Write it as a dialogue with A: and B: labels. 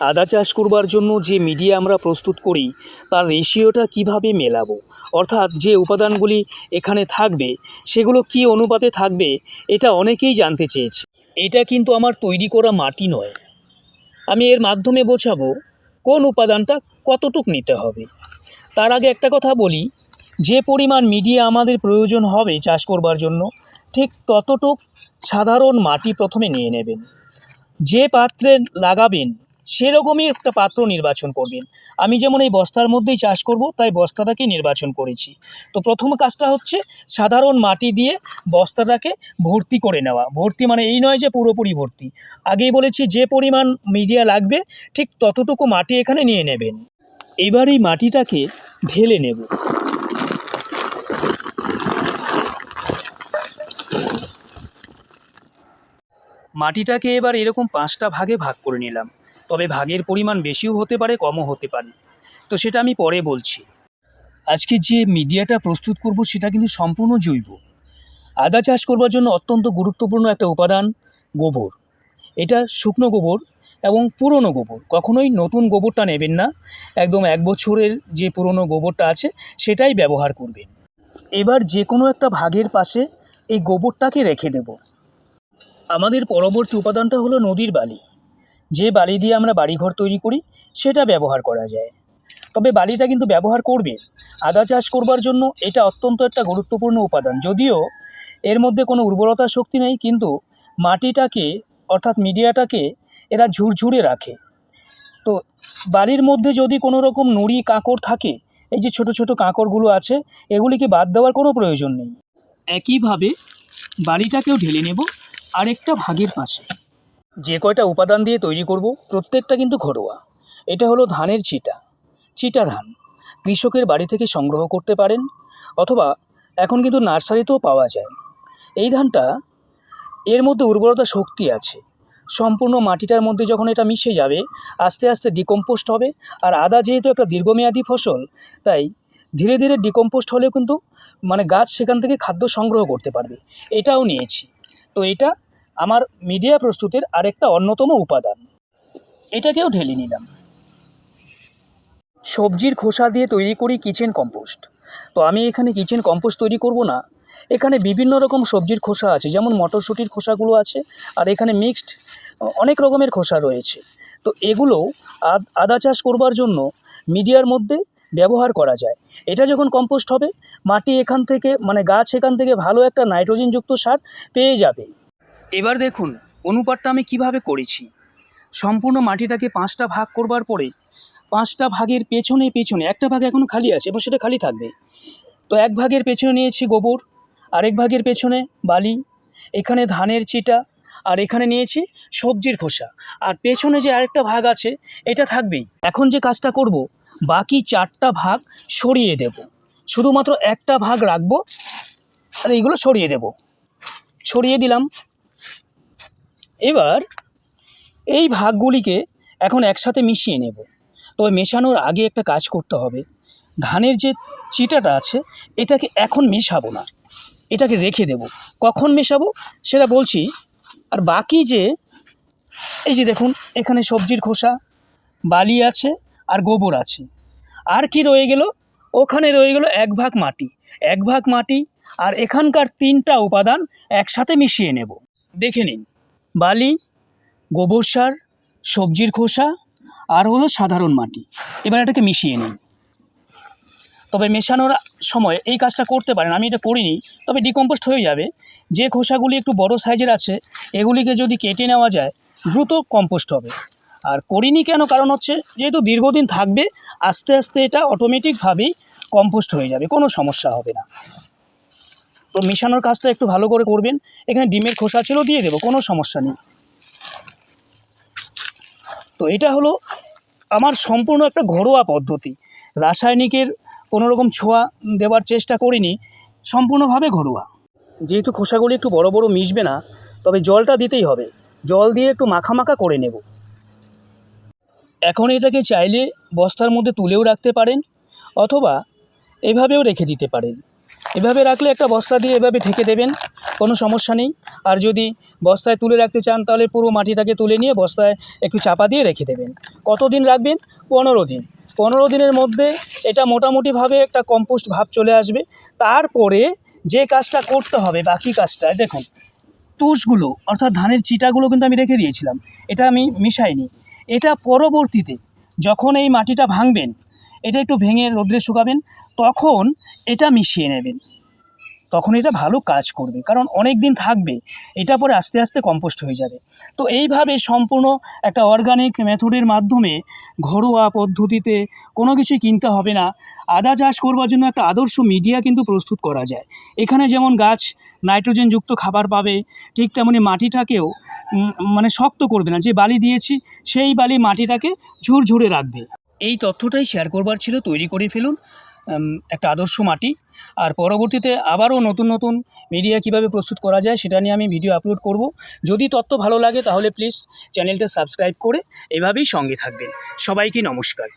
A: আদা চাষ করবার জন্য যে মিডিয়া আমরা প্রস্তুত করি, তার রেশিওটা কীভাবে মেলাবো? অর্থাৎ যে উপাদানগুলি এখানে থাকবে, সেগুলো কি অনুপাতে থাকবে, এটা অনেকেই জানতে চেয়েছে। এটা কিন্তু আমার তৈরি করা মাটি নয়। আমি এর মাধ্যমে বোঝাবো কোন উপাদানটা কতটুক নিতে হবে। তার আগে একটা কথা বলি, যে পরিমাণ মিডিয়া আমাদের প্রয়োজন হবে চাষ করবার জন্য, ঠিক ততটুক সাধারণ মাটি প্রথমে নিয়ে নেবেন। যে পাত্রে লাগাবেন সেরকমই একটা পাত্র নির্বাচন করবেন। আমি যেমন এই বস্তার মধ্যেই চাষ করব, তাই বস্তাটাকে নির্বাচন করেছি। তো প্রথম কাজটা হচ্ছে সাধারণ মাটি দিয়ে বস্তাটাকে ভর্তি করে নেওয়া। ভর্তি মানে এই নয় যে পুরোপুরি ভর্তি। আগেই বলেছি যে পরিমাণ মিডিয়া লাগবে, ঠিক ততটুকু মাটি এখানে নিয়ে নেবেন। এবার এই মাটিটাকে ঢেলে নেব। মাটিটাকে এবার এরকম পাঁচটা ভাগে ভাগ করে নিলাম। তবে ভাগের পরিমাণ বেশিও হতে পারে, কমও হতে পারে। তো সেটা আমি পরে বলছি। আজকে যে মিডিয়াটা প্রস্তুত করব সেটা কিন্তু সম্পূর্ণ জৈব। আদা চাষ করবার জন্য অত্যন্ত গুরুত্বপূর্ণ একটা উপাদান গোবর। এটা শুকনো গোবর এবং পুরনো গোবর। কখনোই নতুন গোবরটা নেবেন না। একদম এক বছরের যে পুরনো গোবরটা আছে, সেটাই ব্যবহার করবেন। এবার যে কোনো একটা ভাগের পাশে এই গোবরটাকে রেখে দেব। আমাদের পরবর্তী উপাদানটা হলো নদীর বালি। যে বালি দিয়ে আমরা বাড়িঘর তৈরি করি, সেটা ব্যবহার করা যায়। তবে বালিটা কিন্তু ব্যবহার করবে। আদা চাষ করবার জন্য এটা অত্যন্ত একটা গুরুত্বপূর্ণ উপাদান। যদিও এর মধ্যে কোনো উর্বরতা শক্তি নেই, কিন্তু মাটিটাকে, অর্থাৎ মিডিয়াটাকে, এরা ঝুরঝুরে রাখে। তো বালির মধ্যে যদি কোনো রকম নুড়ি কাঁকড় থাকে, এই যে ছোট ছোট কাঁকড়গুলো আছে, এগুলিকে বাদ দেওয়ার কোনো প্রয়োজন নেই। একইভাবে বালিটাকেও ঢেলে নেব আরেকটা ভাগের পাশে। যে কয়টা উপাদান দিয়ে তৈরি করব, প্রত্যেকটা কিন্তু ঘরোয়া। এটা হলো ধানের চিটা চিটা ধান। কৃষকের বাড়ি থেকে সংগ্রহ করতে পারেন, অথবা এখন কিন্তু নার্সারিতেও পাওয়া যায়। এই ধানটা এর মধ্যে উর্বরতা শক্তি আছে। সম্পূর্ণ মাটিটার মধ্যে যখন এটা মিশে যাবে, আস্তে আস্তে ডিকম্পোস্ট হবে। আর আদা যেহেতু একটা দীর্ঘমেয়াদী ফসল, তাই ধীরে ধীরে ডিকম্পোস্ট হলেও কিন্তু মানে গাছ সেখান থেকে খাদ্য সংগ্রহ করতে পারবে। এটাও নিয়েছি। তো এটা আমার মিডিয়া প্রস্তুতের আরেকটা অন্যতম উপাদান। এটাকেও ঢেলে নিলাম। সবজির খোসা দিয়ে তৈরি করি কিচেন কম্পোস্ট তো আমি এখানে কিচেন কম্পোস্ট তৈরি করব না। এখানে বিভিন্ন রকম সবজির খোসা আছে, যেমন মটরশুঁটির খোসাগুলো আছে, আর এখানে মিক্সড অনেক রকমের খোসা রয়েছে। তো এগুলো আদ- চাষ করবার জন্য মিডিয়ার মধ্যে ব্যবহার করা যায়। এটা যখন কম্পোস্ট হবে, মাটি এখান থেকে মানে গাছ এখান থেকে ভালো একটা নাইট্রোজেনযুক্ত সার পেয়ে যাবে। এবার দেখুন, অনুপাতটা আমি কীভাবে করেছি। সম্পূর্ণ মাটিটাকে পাঁচটা ভাগ করবার পরে, পাঁচটা ভাগের পেছনে পেছনে, একটা ভাগ এখনও খালি আছে এবং সেটা খালি থাকবে। তো এক ভাগের পেছনে নিয়েছি গোবর, আরেক ভাগের পেছনে বালি, এখানে ধানের চিটা, আর এখানে নিয়েছি সবজির খোসা। আর পেছনে যে আরেকটা ভাগ আছে, এটা থাকবেই। এখন যে কাজটা করব, বাকি চারটা ভাগ সরিয়ে দেব। শুধুমাত্র একটা ভাগ রাখব, আর এইগুলো সরিয়ে দেব। সরিয়ে দিলাম। এবার এই ভাগগুলিকে এখন একসাথে মিশিয়ে নেব। তবে মেশানোর আগে একটা কাজ করতে হবে। ধানের যে চিটাটা আছে, এটাকে এখন মেশাবো না। এটাকে রেখে দেব। কখন মেশাবো? সেটা বলছি। আর বাকি যে, এই যে দেখুন, এখানে সবজির খোসা, বালি আছে আর গোবর আছে। আর কি রয়ে গেল? ওখানে রয়ে গেল এক ভাগ মাটি। এক ভাগ মাটি আর এখানকার তিনটা উপাদান একসাথে মিশিয়ে নেব। দেখে নিন। বালি, গোবর সার, সবজির খোসা, আর হলো সাধারণ মাটি। এবার এটাকে মিশিয়ে নিন। তবে মেশানোর সময় এই কাজটা করতে পারেন, আমি এটা করিনি, তবে ডিকম্পোস্ট হয়ে যাবে। যে খোসাগুলি একটু বড় সাইজের আছে, এগুলিকে যদি কেটে নেওয়া যায়, দ্রুত কম্পোস্ট হবে। আর করিনি কেন? কারণ হচ্ছে, যেহেতু দীর্ঘদিন থাকবে, আস্তে আস্তে এটা অটোমেটিকভাবেই কম্পোস্ট হয়ে যাবে, কোনো সমস্যা হবে না। তো মেশানোর কাজটা একটু ভালো করে করবেন। এখানে ডিমের খোসা ছিল, দিয়ে দেবো, কোনো সমস্যা নেই। তো এটা হলো আমার সম্পূর্ণ একটা ঘরোয়া পদ্ধতি। রাসায়নিকের কোনো রকম ছোঁয়া দেওয়ার চেষ্টা করিনি, সম্পূর্ণভাবে ঘরোয়া। যেহেতু খোসাগুলি একটু বড় বড় মিশবে না, তবে জলটা দিতেই হবে। জল দিয়ে একটু মাখা মাখা করে নেব। এখন এটাকে চাইলে বস্তার মধ্যে তুলেও রাখতে পারেন, অথবা এভাবেও রেখে দিতে পারেন। এভাবে রাখলে একটা বস্তা দিয়ে এভাবে ঢেকে দেবেন, কোনো সমস্যা নেই। আর যদি বস্তায় তুলে রাখতে চান, তাহলে পুরো মাটিটাকে তুলে নিয়ে বস্তায় একটু চাপা দিয়ে রেখে দেবেন। কতদিন রাখবেন? পনেরো দিন। পনেরো দিনের মধ্যে এটা মোটামুটিভাবে একটা কম্পোস্ট ভাব চলে আসবে। তারপরে যে কাজটা করতে হবে, বাকি কাজটা, দেখুন, তুষগুলো, অর্থাৎ ধানের চিটাগুলো কিন্তু আমি রেখে দিয়েছিলাম, এটা আমি মিশাইনি। এটা পরবর্তীতে যখন এই মাটিটা ভাঙবেন এটা একটু ভেঙে রোদ্রে শুকাবেন, তখন এটা মিশিয়ে নেবেন। তখন এটা ভালো কাজ করবে, কারণ অনেক দিন থাকবে, এটা পরে আস্তে আস্তে কম্পোস্ট হয়ে যাবে। তো এইভাবে সম্পূর্ণ একটা অর্গানিক মেথডের মাধ্যমে ঘরোয়া পদ্ধতিতে কোনো কিছুই কিনতে হবে না। আদা চাষ করবার জন্য একটা আদর্শ মিডিয়া কিন্তু প্রস্তুত করা যায়। এখানে যেমন গাছ নাইট্রোজেনযুক্ত খাবার পাবে, ঠিক তেমনি মাটিটাকেও মানে শক্ত করবে না। যে বালি দিয়েছি, সেই বালি মাটিটাকে ঝুরঝুরে রাখবে। এই তথ্যটাই শেয়ার করবার ছিল, তৈরি করে ফেলুন একটা আদর্শ মাটি। আর পরবর্তীতে আবারও নতুন নতুন মিডিয়া কীভাবে প্রস্তুত করা যায় সেটা নিয়ে আমি ভিডিও আপলোড করব। যদি তথ্য ভালো লাগে তাহলে প্লিজ চ্যানেলটা সাবস্ক্রাইব করে এভাবেই সঙ্গে থাকবেন। সবাইকে নমস্কার।